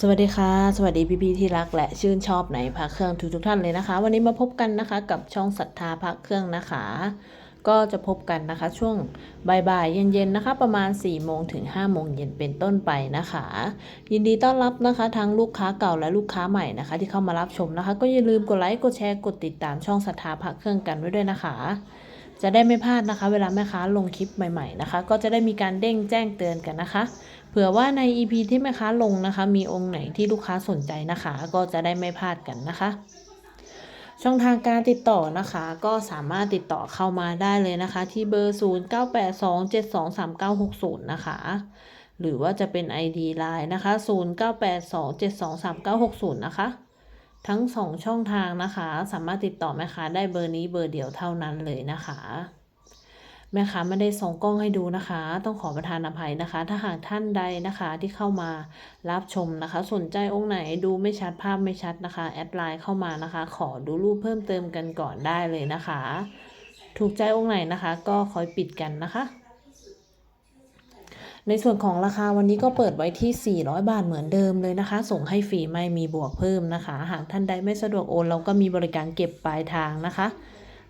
สวัสดีค่ะ สวัสดีพี่ๆที่รักและชื่นชอบในพระเครื่องทุกทุกท่านเลยนะคะ วันนี้มาพบกันนะคะกับช่องศรัทธาพระเครื่องนะคะ ก็จะพบกันนะคะช่วงบ่ายๆเย็นๆนะคะ ประมาณ4โมงถึง5โมงเย็นเป็นต้นไปนะคะ ยินดีต้อนรับนะคะทั้งลูกค้าเก่าและลูกค้าใหม่นะคะ ที่เข้ามารับชมนะคะ ก็อย่าลืมกดไลค์กดแชร์กดติดตามช่องศรัทธาพระเครื่องกันไว้ด้วยนะคะจะได้ไม่พลาดนะคะ เวลาแม่ค้าลงคลิปใหม่ ๆนะคะ ก็จะได้มีการเด้งแจ้งเตือนกันนะคะ เผื่อว่าใน EP ที่แม่ค้าลงนะคะ มีองค์ไหนที่ลูกค้าสนใจนะคะ ก็จะได้ไม่พลาดกันนะคะ ช่องทางการติดต่อนะคะ ก็สามารถติดต่อเข้ามาได้เลยนะคะ ที่เบอร์ 0982723960 นะคะหรือว่าจะเป็น ID Line นะคะ 0982723960 นะคะ ทั้ง 2 ช่องทางนะคะ สามารถติดต่อแม่ค้าได้เบอร์นี้เบอร์เดียวเท่านั้นเลยนะคะ แม่ค้าไม่ได้ส่งกล้องให้ดูนะคะ ต้องขอประทานอภัยนะคะ ถ้าหากท่านใดนะคะที่เข้ามารับชมนะคะ สนใจองค์ไหนดูไม่ชัดภาพไม่ชัดนะคะ แอดไลน์เข้ามานะคะ ขอดูรูปเพิ่มเติมกันก่อนได้เลยนะคะ ถูกใจองค์ไหนนะคะ ก็คอยปิดกันนะคะในส่วนของราคาวันนี้ก็เปิดไว้ที่ 400 บาทเหมือนเดิมเลยนะคะ ส่งให้ฟรีไม่มีบวกเพิ่มนะคะ หากท่านใดไม่สะดวกโอนเราก็มีบริการเก็บปลายทางนะคะ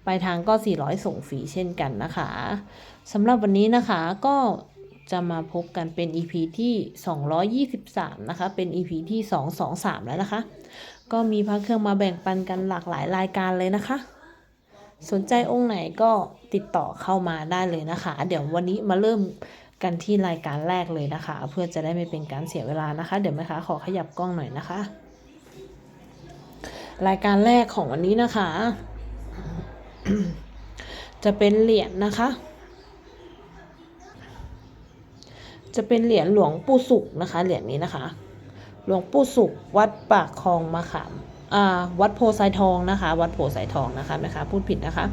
ปลายทางก็ 400 ส่งฟรีเช่นกันนะคะสำหรับวันนี้นะคะก็จะมาพบกันเป็น EP ที่ 223 นะคะ เป็น EP ที่ 223 แล้วนะคะ ก็มีพระเครื่องมาแบ่งปันกันหลากหลายรายการเลยนะคะ สนใจองค์ไหนก็ติดต่อเข้ามาได้เลยนะคะ เดี๋ยววันนี้มาเริ่มกันที่รายการแรกเลยนะคะ เพื่อจะได้ไม่เป็นการเสียเวลานะคะ เดี๋ยวแม่ค้าขอขยับกล้องหน่อยนะคะ รายการแรกของวันนี้นะคะ จะเป็นเหรียญนะคะ จะเป็นเหรียญหลวงปู่สุขนะคะ เหรียญนี้นะคะ หลวงปู่สุขวัดปากคลองมะขามอ่าวัดโพไซทองนะคะ วัดโพไซทองนะคะนะคะ พูดผิดนะคะ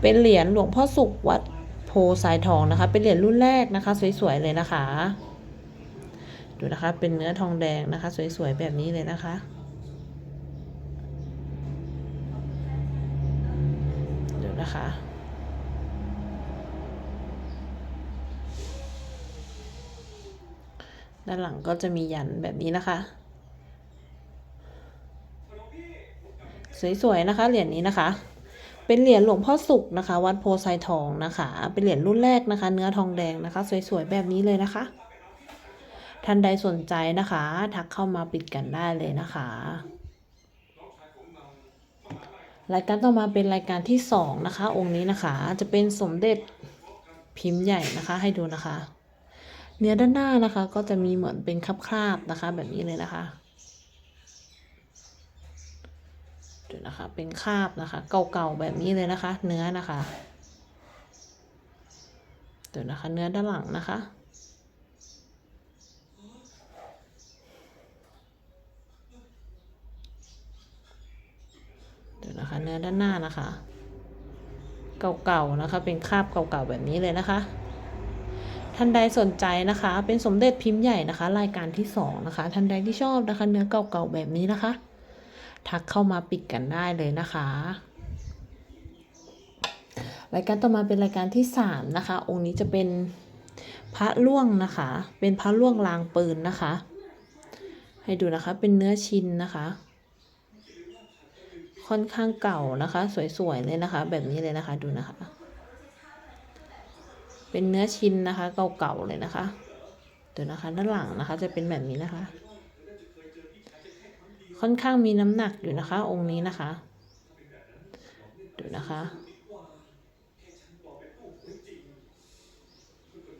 เป็นเหรียญหลวงพ่อสุขวัดโพไซทองนะคะ เป็นเหรียญรุ่นแรกนะคะ สวยๆเลยนะคะ ดูนะคะ เป็นเนื้อทองแดงนะคะ สวยๆแบบนี้เลยนะคะ นะคะ ด้านหลังก็จะมียันแบบนี้นะคะ สวยๆนะคะ เหรียญนี้นะคะ เป็นเหรียญหลวงพ่อสุขนะคะ วัดโพไซทองนะคะ เป็นเหรียญรุ่นแรกนะคะ เนื้อทองแดงนะคะ สวยๆแบบนี้เลยนะคะท่านใดสนใจนะคะ ทักเข้ามาปิดกันได้เลยนะคะ รายการต่อมาเป็นรายการที่สองนะคะ องค์นี้นะคะ จะเป็นสมเด็จพิมพ์ใหญ่นะคะ ให้ดูนะคะ เนื้อด้านหน้านะคะ ก็จะมีเหมือนเป็นคราบๆนะคะ แบบนี้เลยนะคะดูนะคะเป็นคราบนะคะ เก่าๆแบบนี้เลยนะคะ เนื้อนะคะดูนะคะ เนื้อด้านหลังนะคะ เดี๋ยวนะคะเนื้อด้านหน้านะคะ เก่าๆนะคะ เป็นคราบเก่าๆแบบนี้เลยนะคะท่านใดสนใจนะคะ เป็นสมเด็จพิมพ์ใหญ่นะคะ รายการที่สองนะคะ ท่านใดที่ชอบนะคะ เนื้อเก่าๆแบบนี้นะคะ ทักเข้ามาปิดกันได้เลยนะคะ รายการต่อมาเป็นรายการที่สามนะคะ องค์นี้จะเป็นพระล่วงนะคะ เป็นพระล่วงลางปืนนะคะ ให้ดูนะคะเป็นเนื้อชินนะคะ ค่อนข้างเก่านะคะ สวยๆเลยนะคะ แบบนี้เลยนะคะดูนะคะ เป็นเนื้อชิ้นนะคะ เก่าๆเลยนะคะดี๋ยวนะคะด้านหลังนะคะจะเป็นแบบนี้นะคะ ค่อนข้างมีน้ำหนักอยู่นะคะ องค์นี้นะคะดูนะคะ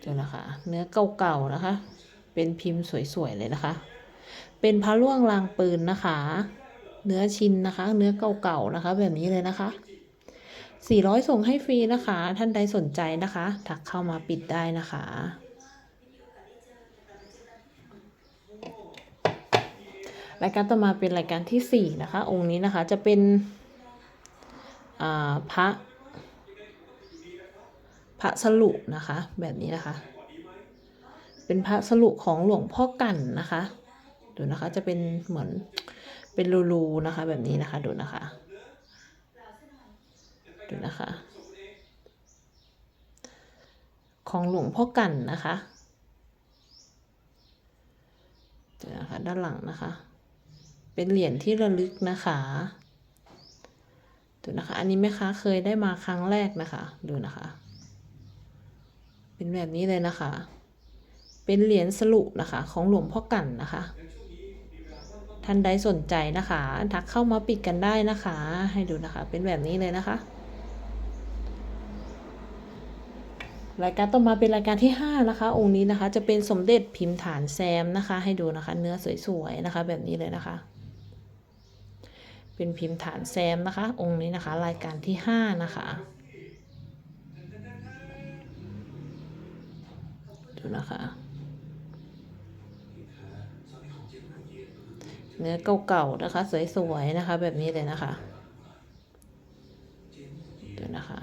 ดี๋ยวนะคะ เนื้อเก่าๆนะคะ เป็นพิมพ์สวยๆเลยนะคะ เป็นพระล่วงลางปืนนะคะ เนื้อชิ้นนะคะ เนื้อเก่าๆนะคะ แบบนี้เลยนะคะ 400 ส่งให้ฟรีนะคะ ท่านใดสนใจนะคะ ทักเข้ามาปิดได้นะคะรายการต่อมาเป็นรายการที่ 4 นะคะ องค์นี้นะคะจะเป็นพระพระสลุนะคะ แบบนี้นะคะ เป็นพระสลุของหลวงพ่อกันนะคะ ดูนะคะจะเป็นเหมือน เป็นรูๆนะคะ แบบนี้นะคะดูนะคะ ดูนะคะ ของหลวงพ่อกันนะคะดูนะคะด้านหลังนะคะ เป็นเหรียญที่ระลึกนะคะดูนะคะ อันนี้แม่ค้าเคยได้มาครั้งแรกนะคะ ดูนะคะ เป็นแบบนี้เลยนะคะ เป็นเหรียญสลุนะคะ ของหลวงพ่อกั่นนะคะ ท่านใดสนใจนะคะ ทักเข้ามาปิดกันได้นะคะ ให้ดูนะคะ เป็นแบบนี้เลยนะคะ รายการต่อมาเป็นรายการที่ 5 นะคะ องค์นี้นะคะ จะเป็นสมเด็จพิมพ์ฐานแซมนะคะ ให้ดูนะคะ เนื้อสวยๆนะคะ แบบนี้เลยนะคะ เป็นพิมพ์ฐานแซมนะคะ องค์นี้นะคะ รายการที่ 5 นะคะดูนะคะ เนื้อเก่าๆนะคะ สวยๆนะคะ แบบนี้เลยนะคะดูนะคะ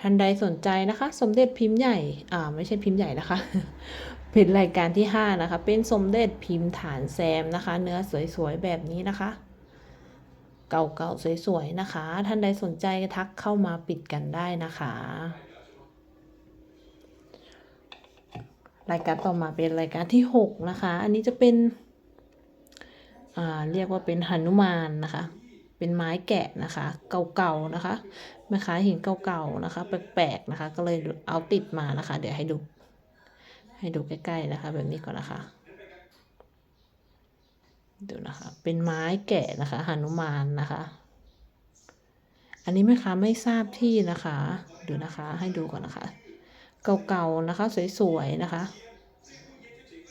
ท่านใดสนใจนะคะ สมเด็จพิมพ์ใหญ่อ่าไม่ใช่พิมพ์ใหญ่นะคะ เป็นรายการที่ 5 นะคะ เป็นสมเด็จพิมพ์ฐานแซมนะคะ เนื้อสวยๆแบบนี้นะคะ เก่าๆสวยๆนะคะ ท่านใดสนใจทักเข้ามาปิดกันได้นะคะ รายการต่อมาเป็นรายการที่6นะคะ อันนี้จะเป็นเรียกว่าเป็นหนุมานนะคะ เป็นไม้แกะนะคะ เก่าๆนะคะแม่ค้าเห็นเก่าๆนะคะ แปลกๆนะคะ ก็เลยเอาติดมานะคะ เดี๋ยวให้ดู ให้ดูใกล้ๆนะคะ แบบนี้ก่อนนะคะ ดูนะคะ เป็นไม้แกะนะคะหนุมานนะคะ อันนี้แม่ค้าไม่ทราบที่นะคะ ดูนะคะ ให้ดูก่อนนะคะ เก่าๆนะคะ สวยๆนะคะ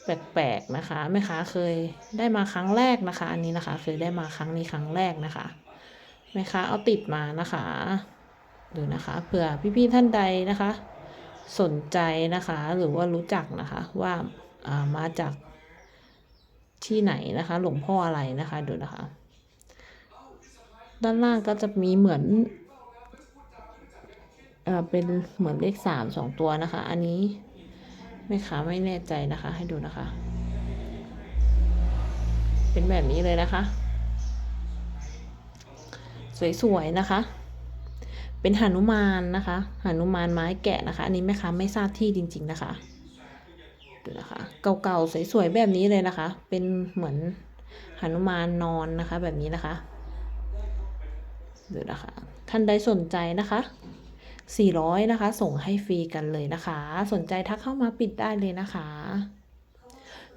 แปลกๆนะคะแม่ค้าเคยได้มาครั้งแรกนะคะ อันนี้นะคะ เคยได้มาครั้งนี้ครั้งแรกนะคะแม่ค้าเอาติดมานะคะดูนะคะเผื่อพี่ๆท่านใดนะคะ สนใจนะคะหรือว่ารู้จักนะคะว่าามาจากที่ไหนนะคะ หลวงพ่ออะไรนะคะดูนะคะ ด้านล่างก็จะมีเหมือน เออเป็นเหมือนเลขสามสองตัวนะคะ อันนี้แม่ค้าไม่แน่ใจนะคะ ให้ดูนะคะ เป็นแบบนี้เลยนะคะ สวยๆนะคะ เป็นหนุมานนะคะหนุมานไม้แกะนะคะ อันนี้แม่ค้าไม่ทราบที่จริง ๆนะคะดูนะคะ เก่าๆสวยๆแบบนี้เลยนะคะ เป็นเหมือนหนุมานนอนนะคะ แบบนี้นะคะดูนะคะ ท่านใดสนใจนะคะ 400 นะคะ ส่งให้ฟรีกันเลยนะคะ สนใจทักเข้ามาปิดได้เลยนะคะ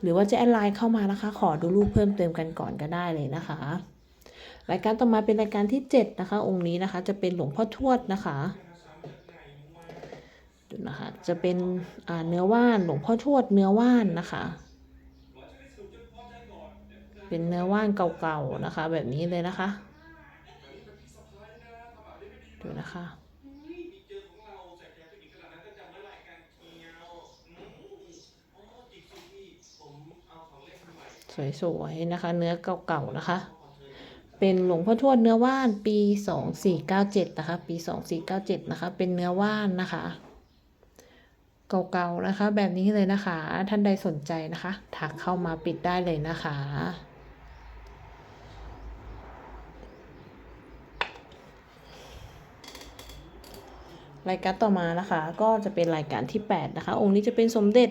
หรือว่าจะแอดไลน์เข้ามานะคะ ขอดูรูปเพิ่มเติมกันก่อนก็ได้เลยนะคะ รายการต่อมาเป็นรายการที่ 7 นะคะ องค์นี้นะคะ จะเป็นหลวงพ่อทวดนะคะดูนะคะ จะเป็นเนื้อว่านหลวงพ่อทวดเนื้อว่านนะคะ เป็นเนื้อว่านเก่าๆนะคะ แบบนี้เลยนะคะ ดูนะคะ สวยๆนะคะ เนื้อเก่าๆนะคะ เป็นหลวงพ่อทวดเนื้อว่านปี2497นะคะ ปี2497นะคะ เป็นเนื้อว่านนะคะ เก่าๆนะคะ แบบนี้เลยนะคะ ท่านใดสนใจนะคะทักเข้ามาปิดได้เลยนะคะรายการต่อมานะคะ ก็จะเป็นรายการที่ 8 นะคะ องค์นี้จะเป็นสมเด็จ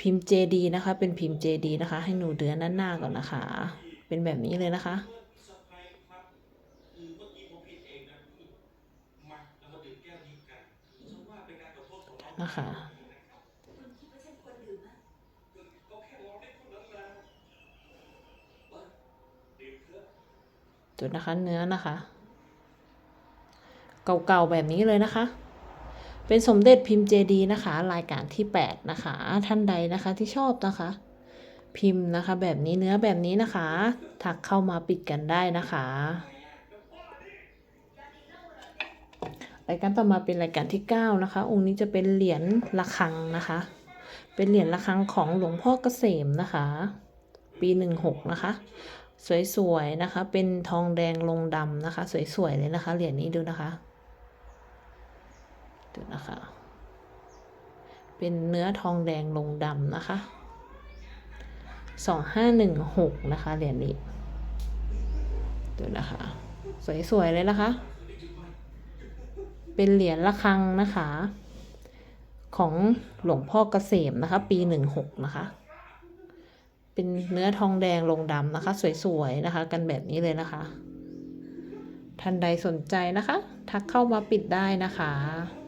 พิมพ์เจดีนะคะ เป็นพิมพ์เจดีนะคะ ให้หนูเดือนด้านหน้าก่อนนะคะ เป็นแบบนี้เลยนะคะ นะคะจุดนะคะเนื้อนะคะ เก่าๆแบบนี้เลยนะคะ เป็นสมเด็จพิมพ์เจดีนะคะ รายการที่ 8 นะคะ ท่านใดนะคะที่ชอบนะคะ พิมพ์นะคะ แบบนี้เนื้อแบบนี้นะคะทักเข้ามาปิดกันได้นะคะรายการต่อมาเป็นรายการที่ 9 นะคะ องค์นี้จะเป็นเหรียญระฆังนะคะ เป็นเหรียญระฆังของหลวงพ่อเกษมนะคะ ปี 16 นะคะ สวยๆนะคะ เป็นทองแดงลงดำนะคะ สวยๆเลยนะคะ เหรียญนี้ดูนะคะ ดูนะคะ เป็นเนื้อทองแดงลงดำนะคะสองห้าหนึ่งหกนะคะเหรียญนี้ดูนะคะ สวยๆเลยนะคะ เป็นเหรียญระฆังนะคะ ของหลวงพ่อเกษมนะคะ ปีหนึ่งหกนะคะ เป็นเนื้อทองแดงลงดำนะคะ สวยๆนะคะ กันแบบนี้เลยนะคะท่านใดสนใจนะคะ ทักเข้ามาปิดได้นะคะ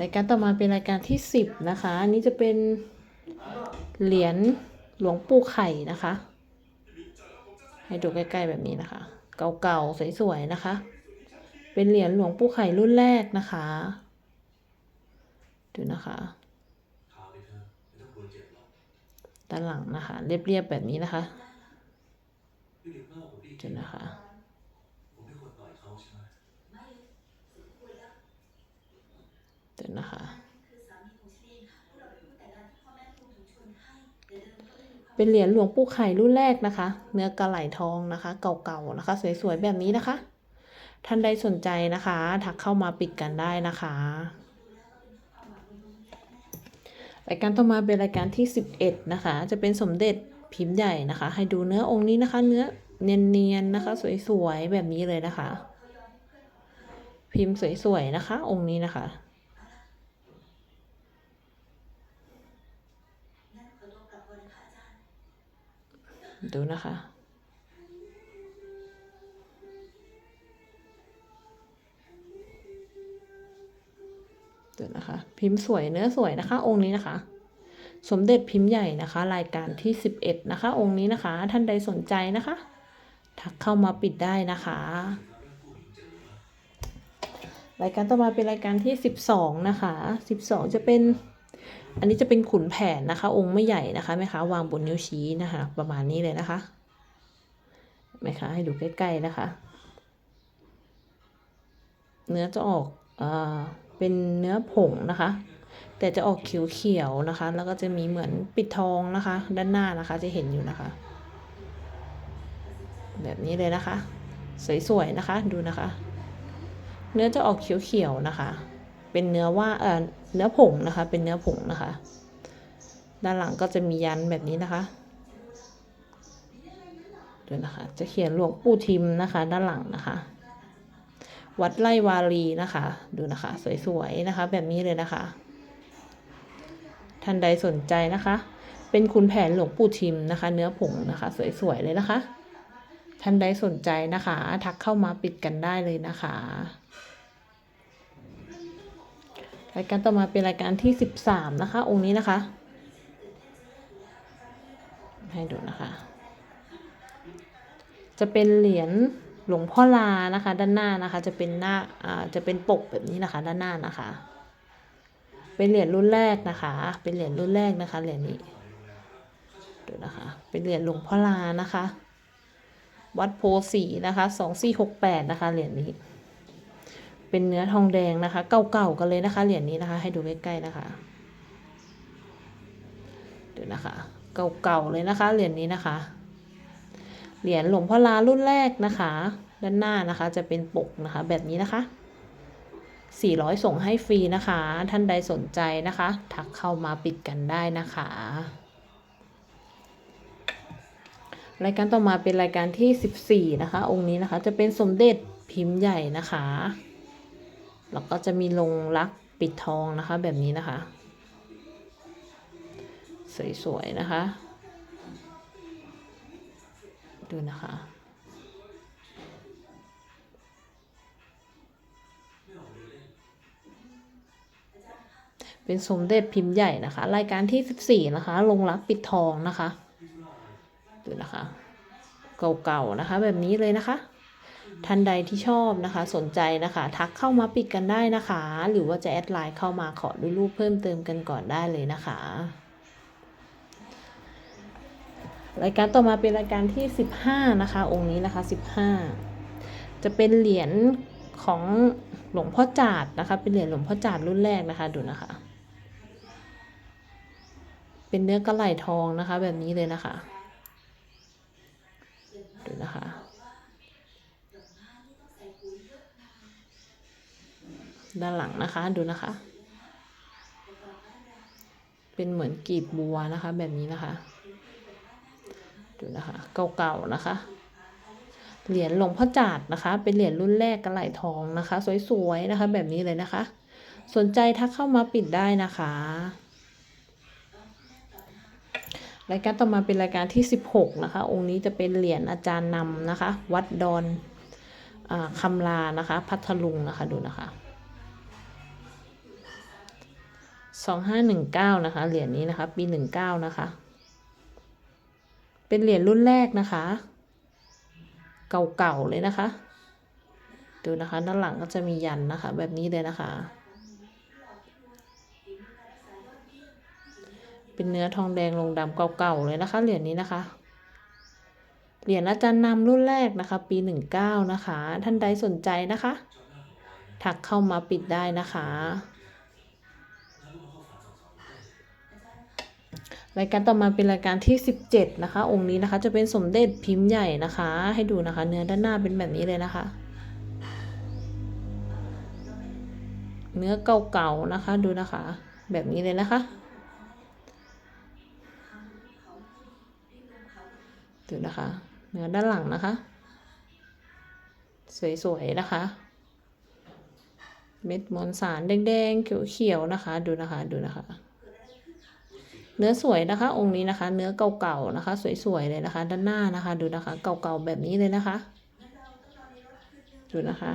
รายการต่อมาเป็นรายการที่ 10 นะคะอันนี้จะเป็นเหรียญหลวงปู่ไข่นะคะ ให้ดูใกล้ๆแบบนี้นะคะ เก่าๆสวยๆนะคะ เป็นเหรียญหลวงปู่ไข่รุ่นแรกนะคะ ดูนะคะด้านหลังนะคะ เรียบๆแบบนี้นะคะดูนะคะ ผมไม่ควรต่อยเขาใช่ไหม ดูนะคะ เป็นเหรียญหลวงปู่ไข่รุ่นแรกนะคะ เนื้อกระไหลทองนะคะ เก่าๆนะคะ สวยๆแบบนี้นะคะ ท่านใดสนใจนะคะ ทักเข้ามาปิดกันได้นะคะรายการต่อมาเป็นรายการที่ 11 นะคะ จะเป็นสมเด็จพิมพ์ใหญ่นะคะ ให้ดูเนื้อองค์นี้นะคะ เนื้อเนียนๆนะคะ สวยๆแบบนี้เลยนะคะ พิมพ์สวยๆนะคะ องค์นี้นะคะ ดูนะคะ ดูนะคะ พิมพ์สวยเนื้อสวยนะคะ องค์นี้นะคะ สมเด็จพิมพ์ใหญ่นะคะ รายการที่ 11 นะคะ องค์นี้นะคะ ท่านใดสนใจนะคะ ทักเข้ามาปิดได้นะคะรายการต่อมาเป็นรายการที่ 12 นะคะ 12 จะเป็น อันนี้จะเป็นขุนแผนนะคะ องค์ไม่ใหญ่นะคะแม่ค้าวางบนนิ้วชี้นะคะ ประมาณนี้เลยนะคะแม่ค้าให้ดูใกล้ๆนะคะ เนื้อจะออกเอ่อเป็นเนื้อผงนะคะ แต่จะออกเขียวๆนะคะ แล้วก็จะมีเหมือนปิดทองนะคะ ด้านหน้านะคะจะเห็นอยู่นะคะ แบบนี้เลยนะคะ สวยๆนะคะดูนะคะ เนื้อจะออกเขียวๆนะคะ เป็นเนื้อว่าเออเนื้อผงนะคะ เป็นเนื้อผงนะคะ ด้านหลังก็จะมียันแบบนี้นะคะดูนะคะ จะเขียนหลวงปู่ทิมนะคะ ด้านหลังนะคะ วัดไร่วารีนะคะ ดูนะคะ สวยๆนะคะ แบบนี้เลยนะคะ ท่านใดสนใจนะคะ เป็นคุณแผนหลวงปู่ทิมนะคะ เนื้อผงนะคะ สวยๆเลยนะคะท่านใดสนใจนะคะ ทักเข้ามาปิดกันได้เลยนะคะ รายการต่อมาเป็นรายการที่13นะคะ องค์นี้นะคะ ให้ดูนะคะ จะเป็นเหรียญหลวงพ่อลานะคะ ด้านหน้านะคะ จะเป็นหน้าอ่าจะเป็นปกแบบนี้นะคะ ด้านหน้านะคะ เป็นเหรียญรุ่นแรกนะคะ เป็นเหรียญรุ่นแรกนะคะเหรียญนี้ดูนะคะ เป็นเหรียญหลวงพ่อลานะคะ วัดโพสีนะคะสองสี่หกแปดนะคะเหรียญนี้ เป็นเนื้อทองแดงนะคะ เก่าๆกันเลยนะคะเหรียญนี้นะคะ ให้ดูใกล้ๆนะคะเดี๋ยวนะคะ เก่าๆเลยนะคะเหรียญนี้นะคะ เหรียญหลวงพ่อลารุ่นแรกนะคะ ด้านหน้านะคะจะเป็นปกนะคะ แบบนี้นะคะ 400 ส่งให้ฟรีนะคะ ท่านใดสนใจนะคะ ทักเข้ามาปิดกันได้นะคะรายการต่อมาเป็นรายการที่ 14 นะคะ องค์นี้นะคะ จะเป็นสมเด็จพิมพ์ใหญ่นะคะ แล้วก็จะมีลงรักปิดทองนะคะแบบนี้นะคะ สวยๆนะคะ ดูนะคะเป็นสมเด็จพิมพ์ใหญ่นะคะ รายการที่ 14 นะคะ ลงรักปิดทองนะคะ ดูนะคะ เก่าๆนะคะ แบบนี้เลยนะคะ ท่านใดที่ชอบนะคะ สนใจนะคะ ทักเข้ามาปิดกันได้นะคะ หรือว่าจะแอดไลน์เข้ามาขอดูรูปเพิ่มเติมกันก่อนได้เลยนะคะ รายการต่อมาเป็นรายการที่ 15 นะคะ องค์นี้นะคะ 15 จะเป็นเหรียญของหลวงพ่อจาดนะคะ เป็นเหรียญหลวงพ่อจาดรุ่นแรกนะคะดูนะคะ เป็นเนื้อกระไหลทองนะคะ แบบนี้เลยนะคะ ดูนะคะ ด้านหลังนะคะดูนะคะ เป็นเหมือนกีบบัวนะคะ แบบนี้นะคะ ดูนะคะ เก่าๆนะคะ เหรียญหลวงพ่อจาดนะคะ เป็นเหรียญรุ่นแรกกระไหลทองนะคะ สวยๆนะคะ แบบนี้เลยนะคะ สนใจทักเข้ามาปิดได้นะคะรายการต่อมาเป็นรายการที่ 16 นะคะ องค์นี้จะเป็นเหรียญอาจารย์นำนะคะ วัดดอนอาคำลานะคะ พัทลุงนะคะดูนะคะ 2519 นะคะ เหรียญนี้นะคะ ปี 19 นะคะ เป็นเหรียญรุ่นแรกนะคะ เก่าๆเลยนะคะ ดูนะคะ ด้านหลังก็จะมียันนะคะ แบบนี้เลยนะคะ เป็นเนื้อทองแดงลงดำเก่าๆเลยนะคะ เหรียญนี้นะคะ เหรียญอาจารย์นำรุ่นแรกนะคะ ปี 19 นะคะ ท่านใดสนใจนะคะ ทักเข้ามาปิดได้นะคะ รายการต่อมาเป็นรายการที่ 17 นะคะ องค์นี้นะคะจะเป็นสมเด็จพิมพ์ใหญ่นะคะ ให้ดูนะคะ เนื้อด้านหน้าเป็นแบบนี้เลยนะคะ เนื้อเก่าๆนะคะดูนะคะ แบบนี้เลยนะคะดูนะคะ เนื้อด้านหลังนะคะ สวยๆนะคะ เม็ดมวลสารแดงๆเขียวๆนะคะ ดูนะคะดูนะคะ เนื้อสวยนะคะ องค์นี้นะคะ เนื้อเก่าๆนะคะ สวยๆเลยนะคะ ด้านหน้านะคะ ดูนะคะ เก่าๆแบบนี้เลยนะคะ ดูนะคะ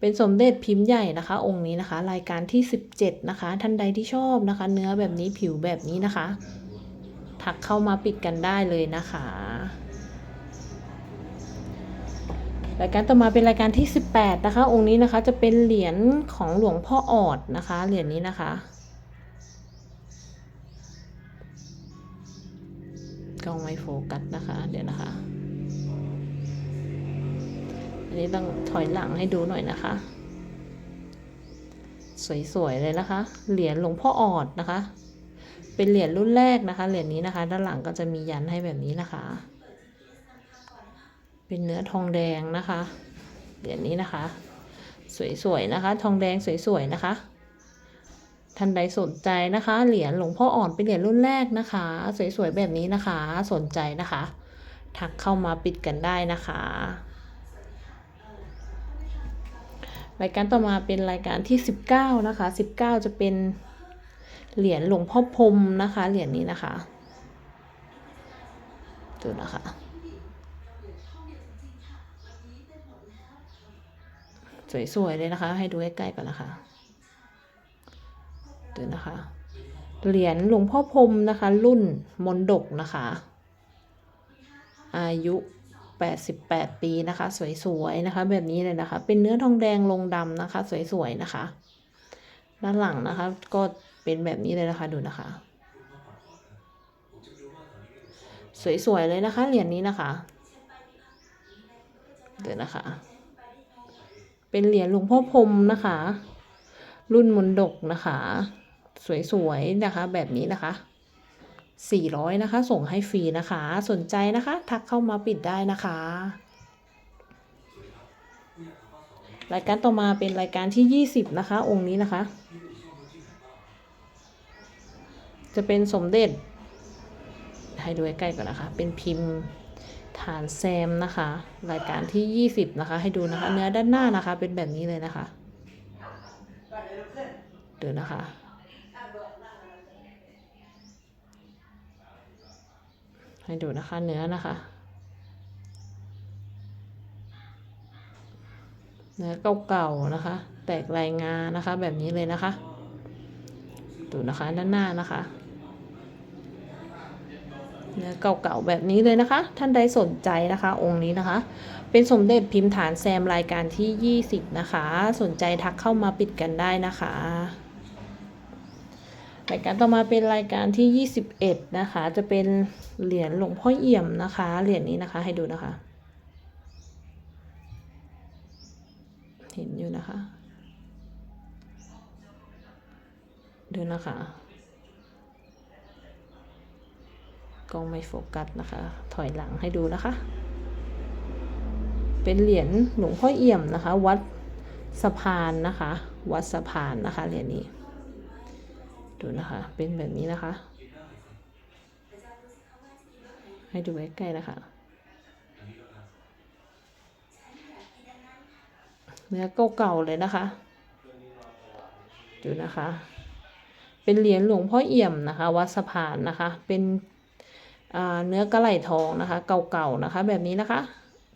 เป็นสมเด็จพิมพ์ใหญ่นะคะ องค์นี้นะคะ รายการที่ 17 นะคะ ท่านใดที่ชอบนะคะ เนื้อแบบนี้ผิวแบบนี้นะคะทักเข้ามาปิดกันได้เลยนะคะรายการต่อมาเป็นรายการที่ 18 นะคะ องค์นี้นะคะจะเป็นเหรียญของหลวงพ่อออดนะคะ เหรียญนี้นะคะ กล้องไม่โฟกัสนะคะ เดี๋ยวนะคะ อันนี้ต้องถอยหลังให้ดูหน่อยนะคะ สวยๆเลยนะคะ เหรียญหลวงพ่อออดนะคะ เป็นเหรียญรุ่นแรกนะคะ เหรียญนี้นะคะ ด้านหลังก็จะมียันให้แบบนี้นะคะ เป็นเนื้อทองแดงนะคะ เหรียญนี้นะคะ สวยๆนะคะ ทองแดงสวยๆนะคะ ท่านใดสนใจนะคะ เหรียญหลวงพ่ออ่อนเป็นเหรียญรุ่นแรกนะคะ สวยๆแบบนี้นะคะ สนใจนะคะ ทักเข้ามาปิดกันได้นะคะรายการต่อมาเป็นรายการที่ 19 นะคะ 19 จะเป็นเหรียญหลวงพ่อพรมนะคะ เหรียญนี้นะคะดูนะคะ สวยๆเลยนะคะ ให้ดูใกล้ๆก่อนนะคะ ดูนะคะ เหรียญหลวงพ่อพรมนะคะ รุ่นมนดกนะคะ อายุ 88 ปีนะคะ สวยๆนะคะ แบบนี้เลยนะคะ เป็นเนื้อทองแดงลงดำนะคะ สวยๆนะคะ ด้านหลังนะคะ ก็เป็นแบบนี้เลยนะคะดูนะคะ สวยๆเลยนะคะเหรียญนี้นะคะเดี๋ยวนะคะ เป็นเหรียญหลวงพ่อพรมนะคะ รุ่นมนดกนะคะ สวยๆนะคะ แบบนี้นะคะ 400 นะคะ ส่งให้ฟรีนะคะ สนใจนะคะ ทักเข้ามาปิดได้นะคะ รายการต่อมาเป็นรายการที่ 20 นะคะ องค์นี้นะคะ จะเป็นสมเด็จ ให้ดูใกล้ๆก่อนนะคะ เป็นพิมพ์ฐานแซมนะคะ รายการที่ 20 นะคะ ให้ดูนะคะ เนื้อด้านหน้านะคะ เป็นแบบนี้เลยนะคะ เดูนะคะ ให้ดูนะคะเนื้อนะคะ เนื้อเก่าๆนะคะ แตกลายงานะคะ แบบนี้เลยนะคะ ดูนะคะด้านหน้านะคะเนื้อเก่าๆแบบนี้เลยนะคะ ท่านใดสนใจนะคะ องค์นี้นะคะ เป็นสมเด็จพิมพ์ฐานแซมรายการที่ 20 นะคะ สนใจทักเข้ามาปิดกันได้นะคะ รายการต่อมาเป็นรายการที่ 21 นะคะ จะเป็นเหรียญหลวงพ่อเอี่ยมนะคะ เหรียญนี้นะคะให้ดูนะคะ เห็นอยู่นะคะ ดูนะคะ กล้องไม่โฟกัสนะคะ ถอยหลังให้ดูนะคะ เป็นเหรียญหลวงพ่อเอี่ยมนะคะ วัดสะพานนะคะ วัดสะพานนะคะเหรียญนี้ ดูนะคะ เป็นแบบนี้นะคะ ให้ดูใกล้ๆนะคะ เนื้อเก่าๆเลยนะคะ ดูนะคะ เป็นเหรียญหลวงพ่อเอี่ยมนะคะ วัดสะพานนะคะ เป็นเนื้อกระไหล่ทองนะคะ เก่าๆนะคะ แบบนี้นะคะ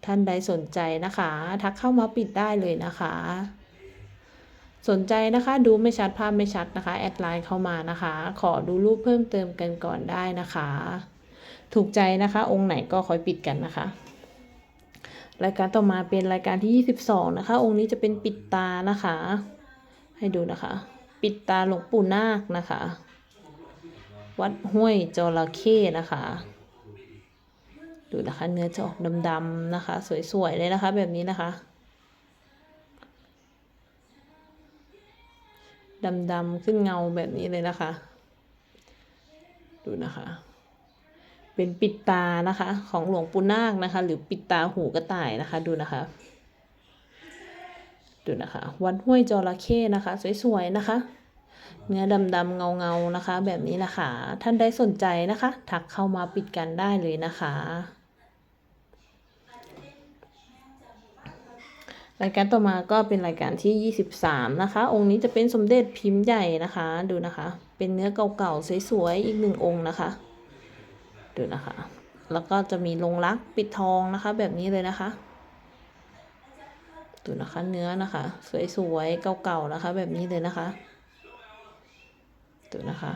ท่านใดสนใจนะคะ ทักเข้ามาปิดได้เลยนะคะ สนใจนะคะดูไม่ชัดภาพไม่ชัดนะคะ แอดไลน์เข้ามานะคะ ขอดูรูปเพิ่มเติมกันก่อนได้นะคะ ถูกใจนะคะ องค์ไหนก็คอยปิดกันนะคะ รายการต่อมาเป็นรายการที่ 22 นะคะ องค์นี้จะเป็นปิดตานะคะ ให้ดูนะคะ ปิดตาหลวงปู่นาคนะคะ วัดห้วยจระเข้นะคะ ดูนะคะ เนื้อจะออกดำๆนะคะ สวยๆเลยนะคะ แบบนี้นะคะ ดำๆขึ้นเงาแบบนี้เลยนะคะ ดูนะคะ เป็นปิดตานะคะ ของหลวงปู่นาคนะคะ หรือปิดตาหูกระต่ายนะคะ ดูนะคะ ดูนะคะ วัดห้วยจระเข้นะคะ สวยๆนะคะเนื้อดำๆเงาๆนะคะ แบบนี้นะคะ ท่านได้สนใจนะคะ ทักเข้ามาปิดกันได้เลยนะคะ รายการต่อมาก็เป็นรายการที่ 23 นะคะ องค์นี้จะเป็นสมเด็จพิมพ์ใหญ่นะคะ ดูนะคะ เป็นเนื้อเก่าๆ สวยๆ อีกหนึ่งองค์นะคะ ดูนะคะ แล้วก็จะมีลงรักปิดทองนะคะ แบบนี้เลยนะคะ ดูนะคะ เนื้อนะคะ สวยๆ เก่าๆ นะคะ แบบนี้เลยนะคะ ดูนะคะ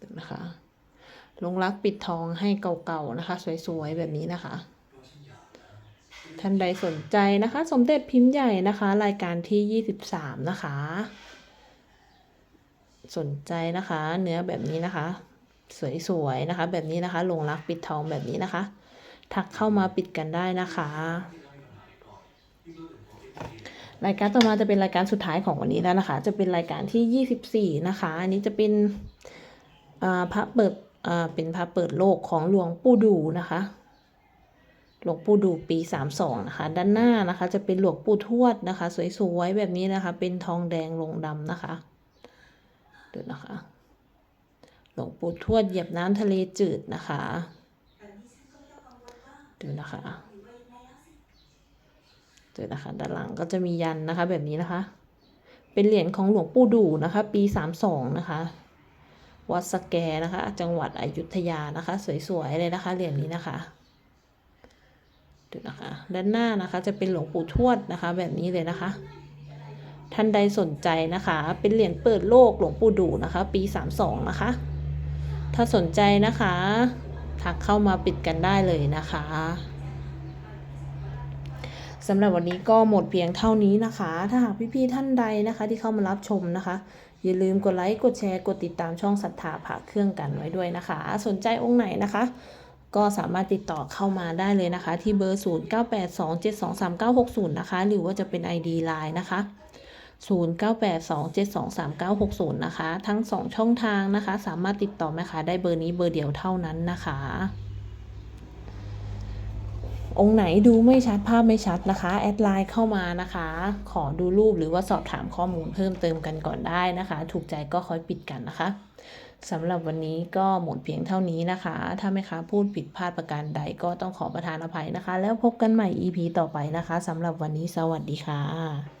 ดูนะคะ ลงรักปิดทองให้เก่าๆนะคะ สวยๆ แบบนี้นะคะ ท่านใดสนใจนะคะ สมเด็จพิมพ์ใหญ่นะคะ รายการที่ 23 นะคะ สนใจนะคะ เนื้อแบบนี้นะคะ สวยๆนะคะ แบบนี้นะคะ ลงรักปิดทองแบบนี้นะคะ ทักเข้ามาปิดกันได้นะคะรายการต่อมาจะเป็นรายการสุดท้ายของวันนี้แล้วนะคะ จะเป็นรายการที่ 24 นะคะ อันนี้จะเป็นพระเปิด เป็นพระเปิดโลกของหลวงปู่ดูนะคะ หลวงปู่ดูปี32นะคะ ด้านหน้านะคะ จะเป็นหลวงปู่ทวดนะคะ สวยๆแบบนี้นะคะ เป็นทองแดงลงดำนะคะดูนะคะ หลวงปู่ทวดเหยียบน้ำทะเลจืดนะคะดูนะคะดูนะคะด้านหลังก็จะมียันนะคะแบบนี้นะคะ เป็นเหรียญของหลวงปู่ดูนะคะ ปี32นะคะ วัดสแกนะคะ จังหวัดอยุธยานะคะ สวยๆเลยนะคะเหรียญนี้นะคะดูนะคะด้านหน้านะคะจะเป็นหลวงปู่ทวดนะคะ แบบนี้เลยนะคะ ท่านใดสนใจนะคะ เป็นเหรียญเปิดโลกหลวงปู่ดูนะคะ ปี 32 นะคะ ถ้าสนใจนะคะทักเข้ามาปิดกันได้เลยนะคะ สำหรับวันนี้ก็หมดเพียงเท่านี้นะคะ ถ้าหากพี่ๆท่านใดนะคะ ที่เข้ามารับชมนะคะ อย่าลืมกดไลค์กดแชร์กดติดตามช่องศรัทธาผ่าเครื่องกันไว้ด้วยนะคะ สนใจองค์ไหนนะคะ ก็สามารถติดต่อเข้ามาได้เลยนะคะ ที่เบอร์ 0982723960 นะคะ หรือว่าจะเป็น ID Line นะคะ 0982723960 นะคะ ทั้ง 2 ช่องทางนะคะ สามารถติดต่อแม่ค้าได้เบอร์นี้เบอร์เดียวเท่านั้นนะคะ องค์ไหนดูไม่ชัดภาพไม่ชัดนะคะ แอดไลน์เข้ามานะคะ ขอดูรูปหรือว่าสอบถามข้อมูลเพิ่มเติมกันก่อนได้นะคะ ถูกใจก็ค่อยปิดกันนะคะสำหรับวันนี้ก็หมดเพียงเท่านี้นะคะ ถ้าไม่ค้าพูดผิดพลาดประการใดก็ต้องขอประทานอภัยนะคะ แล้วพบกันใหม่ EP ต่อไปนะคะสำหรับวันนี้สวัสดีค่ะ